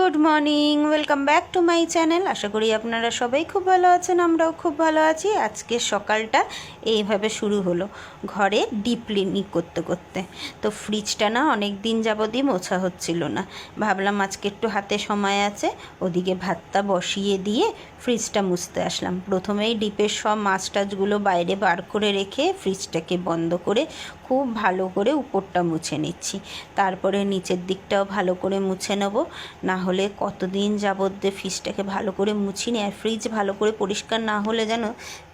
Good morning, welcome back to my channel. আশা করি আপনারা সবাই খুব ভালো আছেন, আমরাও খুব ভালো আছি। আজকে সকালটা এইভাবে শুরু হলো ঘরে ডিপ ক্লিনিং করতে করতে। তো ফ্রিজটা না অনেক দিন যাবতই মোছা হচ্ছিল না। ভাবলাম আজকে একটু হাতে সময় আছে, ওদিকে ভাতটা বসিয়ে দিয়ে ফ্রিজটা মুছতে আসলাম। প্রথমেই ডিপের সব মাছ টাছগুলো বাইরে বার করে রেখে ফ্রিজটাকে বন্ধ করে খুব ভালো করে উপরটা মুছে নিচ্ছি। তারপরে নিচের দিকটাও ভালো করে মুছে নেব, না হলে কতদিন যাবত ফ্রিজটাকে ভালো করে মুছিনি আর ফ্রিজ ভালো করে পরিষ্কার না হলে যেন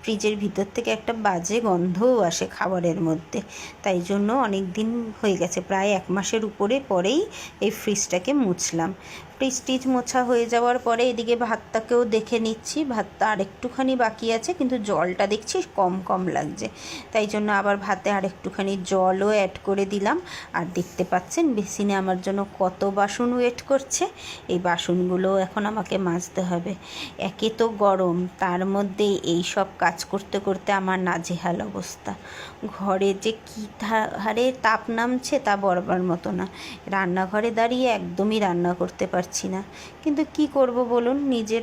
ফ্রিজের ভিতর থেকে একটা বাজে গন্ধও আসে খাবারের মধ্যে। তাই জন্য অনেক দিন হয়ে গেছে, প্রায় এক মাসের উপরে পরেই এই ফ্রিজটাকে মুছলাম। ফ্রিজ টিজ মোছা হয়ে যাওয়ার পরে এদিকে ভাতটাকেও দেখে নিচ্ছি, ভাতটা আর একটুখানি বাকি আছে, কিন্তু জলটা দেখছি কম কম লাগছে। তাই জন্য আবার ভাতে আর একটুখানি জলও অ্যাড করে দিলাম। আর দেখতে পাচ্ছেন, বেসিনে আমার জন্য কত বাসন ওয়েট করছে। এই বাসনগুলো এখন আমাকে মাজতে হবে। একে তো গরম, তার মধ্যে এই সব কাজ করতে করতে আমার নাজেহাল অবস্থা। ঘরে যে কী হারে তাপ নামছে তা বলবার মতো না। রান্নাঘরে দাঁড়িয়ে একদমই রান্না করতে পারছি না। কিন্তু কি করব বলুন? নিজের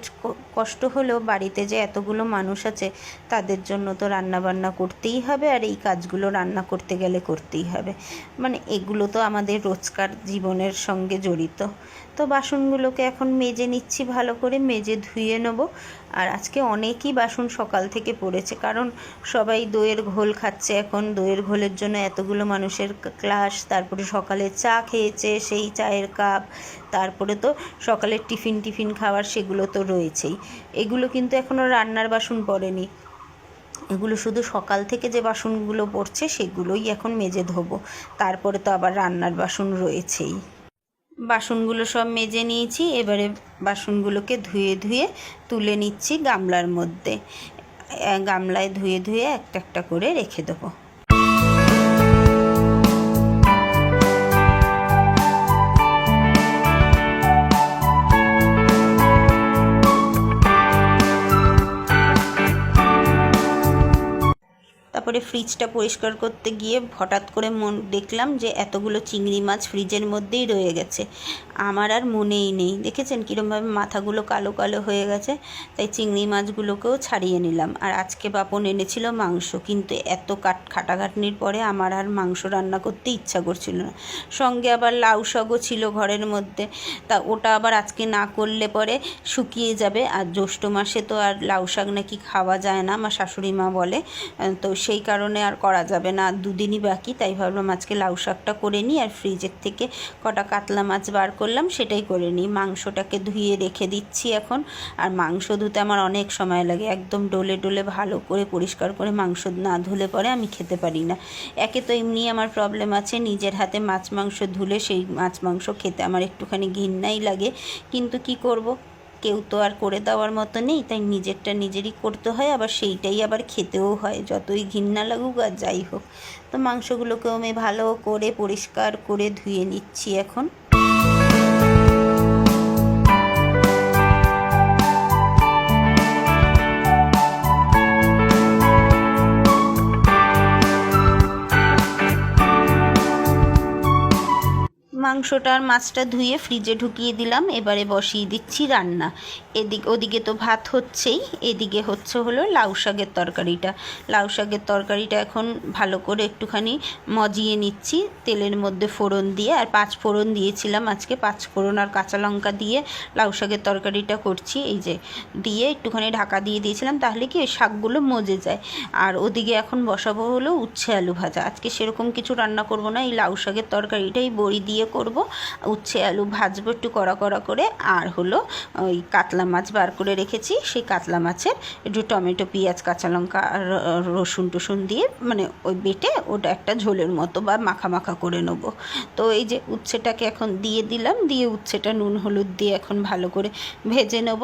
কষ্ট হলেও বাড়িতে যে এতগুলো মানুষ আছে, তাদের জন্য তো রান্না বান্না করতেই হবে আর এই কাজগুলো রান্না করতে গেলে করতেই হবে। মানে এগুলো তো আমাদের রোজকার জীবনের সঙ্গে জড়িত। তো বাসনগুলোকে এখন মেজে নিচ্ছি, ভালো করে মেজে ধুয়ে নেব। আর আজকে অনেকই বাসন সকাল থেকে পড়েছে, কারণ সবাই দইয়ের ঘোল খাচ্ছে এখন। দইয়ের ঘোলের জন্য এতগুলো মানুষের ক্লাস, তারপরে সকালে চা খেয়েছে, সেই চায়ের কাপ, তারপরে তো সকালের টিফিন টিফিন খাওয়ার সেগুলো তো রয়েছেই। এগুলো কিন্তু এখনও রান্নার বাসন পড়েনি। এগুলো শুধু সকাল থেকে যে বাসনগুলো পড়ছে সেগুলোই এখন মেজে ধোবো। তারপরে তো আবার রান্নার বাসন রয়েছেই। বাসনগুলো সব মেজে নিয়েছি, এবারে বাসনগুলোকে ধুয়ে ধুয়ে তুলে নিচ্ছি গামলার মধ্যে। গামলায় ধুয়ে ধুয়ে একটা একটা করে রেখে দেবো। তারপরে ফ্রিজটা পরিষ্কার করতে গিয়ে হঠাৎ করে মন দেখলাম যে এতগুলো চিংড়ি মাছ ফ্রিজের মধ্যেই রয়ে গেছে। আমার আর মনেই নেই। দেখেছেন কীরমভাবে মাথাগুলো কালো কালো হয়ে গেছে? তাই চিংড়ি মাছগুলোকেও ছাড়িয়ে নিলাম। আর আজকে বাপন এনেছিল মাংস। কিন্তু এত কাট খাটাখাটনির পরে আমার আর মাংস রান্না করতে ইচ্ছা করছিল না। সঙ্গে আবার লাউ শাকও ছিল ঘরের মধ্যে। তা ওটা আবার আজকে না করলে পরে শুকিয়ে যাবে। আর জ্যৈষ্ঠ মাসে তো আর লাউ শাক নাকি খাওয়া যায় না, আমার শাশুড়ি মা বলে। তো সেই কারণে আর করা যাবে না। দুদিনই বাকি, তাই ভাবলাম আজকে লাউ শাকটা করে নিই আর ফ্রিজের থেকে কটা কাতলা মাছ বার করলাম, সেটাই করে নিই। মাংসটাকে ধুয়ে রেখে দিচ্ছি এখন। আর মাংস ধুতে আমার অনেক সময় লাগে। একদম ডলে ডলে ভালো করে পরিষ্কার করে মাংস না ধুলে পরে আমি খেতে পারি না। একে তো এমনি আমার প্রবলেম আছে, নিজের হাতে মাছ মাংস ধুলে সেই মাছ মাংস খেতে আমার একটুখানি ঘিন্নাই লাগে। কিন্তু কি করব? কেউ তো আর করে দেওয়ার মতো নেই, তাই নিজেরটা নিজেরই করতে হয়, আবার সেইটাই আবার খেতেও হয়, যতই ঘৃণা লাগুক আর যাই হোক। তো মাংসগুলোকেও আমি ভালো করে পরিষ্কার করে ধুয়ে নিচ্ছি এখন। মাংসটা আর মাছটা ধুয়ে ফ্রিজে ঢুকিয়ে দিলাম, এবারে বসিয়ে দিচ্ছি রান্না। এদিকে ওদিকে তো ভাত হচ্ছেই, এদিকে হচ্ছে হলো লাউ শাকের তরকারিটা। লাউ শাকের তরকারিটা এখন ভালো করে একটুখানি মজিয়ে নিচ্ছি, তেলের মধ্যে ফোড়ন দিয়ে, আর পাঁচ ফোড়ন দিয়েছিলাম আজকে, পাঁচ ফোড়ন আর কাঁচা লঙ্কা দিয়ে লাউ শাকের তরকারিটা করছি। এই যে দিয়ে একটুখানি ঢাকা দিয়ে দিয়েছিলাম, তাহলে কি ওই শাকগুলো মজে যায়। আর ওদিকে এখন বসাবো হলো উচ্ছে আলু ভাজা। আজকে সেরকম কিছু রান্না করব না, এই লাউ শাকের তরকারিটাই বড়ি দিয়ে করব। উচ্ছে, আলু ভাজবো একটু কড়া কড়া করে। আর হলো ওই কাতলা মাছ বার করে রেখেছি। সেই কাতলা মাছের একটু টমেটো, পেঁয়াজ, কাঁচা লঙ্কা আর রসুন টসুন দিয়ে মানে ওই বেটে ওটা একটা ঝোলের মতো বা মাখা মাখা করে নেব। তো এই যে উচ্ছেটাকে এখন দিয়ে দিলাম। দিয়ে উচ্ছেটা নুন, হলুদ দিয়ে এখন ভালো করে ভেজে নেব।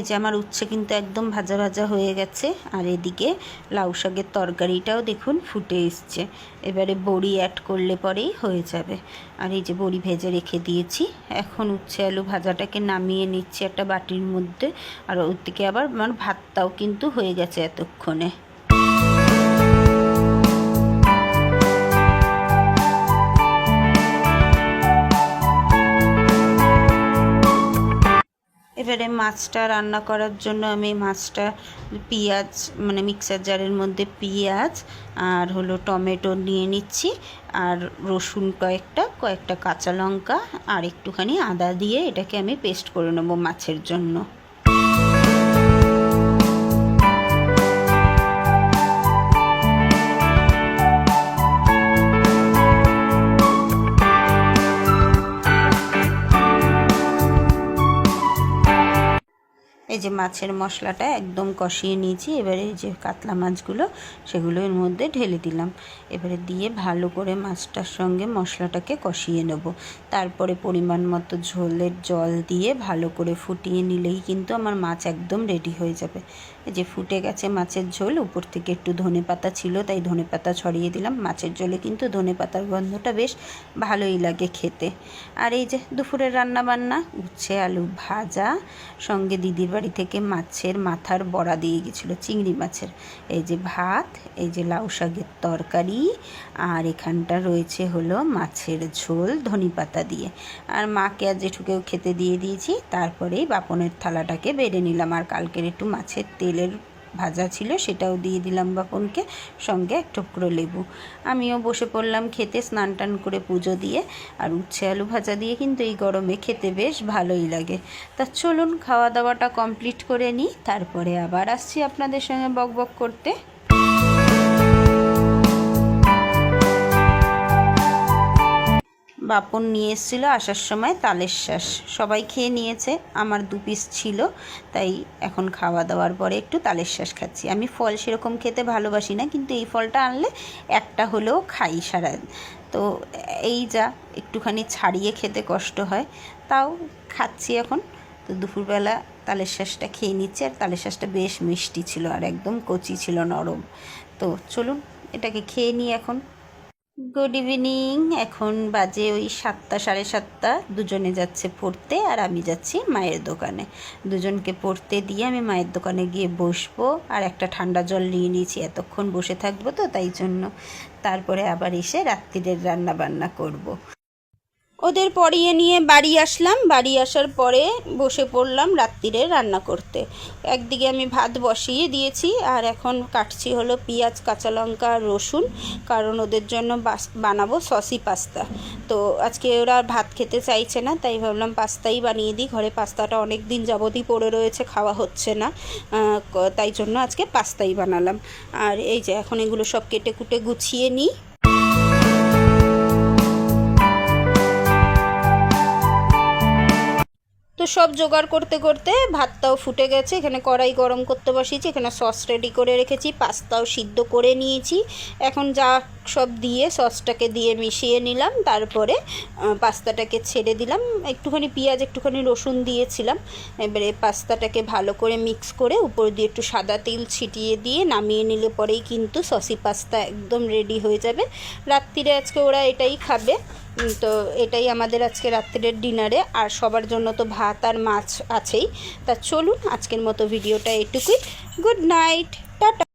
এই যে আমার উচ্ছে কিন্তু একদম ভাজা ভাজা হয়ে গেছে। আর এদিকে লাউ শাকের তরকারিটাও দেখুন ফুটে এসছে। এবারে বড়ি অ্যাড করলে পরেই হয়ে যাবে। আর এই যে বড়ি ভেজে রেখে দিয়েছি। এখন উচ্ছে আলু ভাজাটাকে নামিয়ে নিচ্ছি একটা বাটির মধ্যে। আর ওর থেকে আবার আমার ভাতটাও কিন্তু হয়ে গেছে এতক্ষণে। এবারে মাছটা রান্না করার জন্য আমি মাছটা পেঁয়াজ মানে মিক্সার জারের মধ্যে পেঁয়াজ আর হলো টমেটো নিয়ে নিচ্ছি আর রসুন কয়েকটা কয়েকটা কাঁচা লঙ্কা আর একটুখানি আদা দিয়ে এটাকে আমি পেস্ট করে নেব মাছের জন্য। এই যে মাছের মশলাটা একদম কষিয়ে নিয়েছি, এবারে এই যে কাতলা মাছগুলো সেগুলো এর মধ্যে ঢেলে দিলাম। এবারে দিয়ে ভালো করে মাছটার সঙ্গে মশলাটাকে কষিয়ে নেব। তারপরে পরিমাণ মতো ঝোলের জল দিয়ে ভালো করে ফুটিয়ে নিলেই কিন্তু আমার মাছ একদম রেডি হয়ে যাবে। এই যে ফুটে গেছে মাছের ঝোল, উপর থেকে একটু ধনে পাতা ছিল, তাই ধনে পাতা ছড়িয়ে দিলাম। মাছের ঝোলে কিন্তু ধনে পাতার গন্ধটা বেশ ভালোই লাগে খেতে। আর এই যে দুপুরের রান্না বান্না উচ্ছে, আলু ভাজা, সঙ্গে দিদির বাড়ি থেকে মাছের মাথার বড়া দিয়ে গেছিল, চিংড়ি মাছের। এই যে ভাত, এই যে লাউ শাকের তরকারি, আর এখানটা রয়েছে হলো মাছের ঝোল ধনি পাতা দিয়ে। আর মাকে আর জেঠুকেও খেতে দিয়ে দিয়েছি, তারপরেই বাপনের থালাটাকে বেড়ে নিলাম। আর কালকের একটু মাছের তেলের ভাজা ছিল, সেটাও দিয়ে দিলাম বাপনকে। সঙ্গে এক টুকরো লেবু। আমিও বসে পড়লাম খেতে, স্নান টান করে পুজো দিয়ে। আর উচ্ছে আলু ভাজা দিয়ে কিন্তু এই গরমে খেতে বেশ ভালোই লাগে। তা চলুন, খাওয়া দাওয়াটা কমপ্লিট করে নিই। তারপরে আবার আসছি আপনাদের সঙ্গে বক বক করতে। বাপন নিয়ে এসেছিল আসার সময় তালের শ্বাস। সবাই খেয়ে নিয়েছে, আমার দু পিস ছিল, তাই এখন খাওয়া দাওয়ার পরে একটু তালের শ্বাস খাচ্ছি। আমি ফল সেরকম খেতে ভালোবাসি না, কিন্তু এই ফলটা আনলে একটা হলেও খাই সারা তো এই যা, একটুখানি ছাড়িয়ে খেতে কষ্ট হয়, তাও খাচ্ছি এখন। তো দুপুরবেলা তালের শ্বাসটা খেয়ে নিচ্ছি, আর তালের শ্বাসটা বেশ মিষ্টি ছিল আর একদম কচি ছিল, নরম। তো চলুন, এটাকে খেয়ে নিই এখন। গুড ইভিনিং এখন বাজে ওই সাতটা, সাড়ে সাতটা। দুজনে যাচ্ছে পড়তে আর আমি যাচ্ছি মায়ের দোকানে। দুজনকে পড়তে দিয়ে আমি মায়ের দোকানে গিয়ে বসবো। আর একটা ঠান্ডা জল নিয়ে নিয়েছি। এতক্ষণ বসে থাকব তো, তাই জন্য। তারপরে আবার এসে রাত্রিরের রান্না বান্না করব। ওদের পড়িয়ে নিয়ে বাড়ি আসলাম। বাড়ি আসার পরে বসে পড়লাম রাত্রিরে রান্না করতে। একদিকে আমি ভাত বসিয়ে দিয়েছি আর এখন কাটছি হলো পেঁয়াজ, কাঁচা লঙ্কা, রসুন। কারণ ওদের জন্য বানাবো সসি পাস্তা। তো আজকে ওরা আর ভাত খেতে চাইছে না, তাই ভাবলাম পাস্তাই বানিয়ে দিই। ঘরে পাস্তাটা অনেক দিন যাবতই পড়ে রয়েছে, খাওয়া হচ্ছে না। তাই জন্য আজকে পাস্তাই বানালাম। আর এই যে এখন এগুলো সব কেটে কুটে গুছিয়ে নিই। তো সব জোগাড় করতে করতে ভাতটাও ফুটে গেছে। এখানে কড়াই গরম করতে বসিয়েছি, এখানে সস রেডি করে রেখেছি, পাস্তাও সিদ্ধ করে নিয়েছি। এখন যা সব দিয়ে সসটাকে দিয়ে মিশিয়ে নিলাম, তারপরে পাস্তাটাকে ছেড়ে দিলাম। একটুখানি পেঁয়াজ, একটুখানি রসুন দিয়েছিলাম। এবারে পাস্তাটাকে ভালো করে মিক্স করে উপর দিয়ে একটু সাদা তেল ছিটিয়ে দিয়ে নামিয়ে নিলে পরেই কিন্তু সসি পাস্তা একদম রেডি হয়ে যাবে। রাত্রিরে আজকে ওরা এটাই খাবে। তো এটাই আমাদের আজকে রাত্রের ডিনারে আর সবার জন্য তো ভাত আর মাছ আছেই। তা চলুন আজকের মতো ভিডিওটা এটুকুই। Good night tata.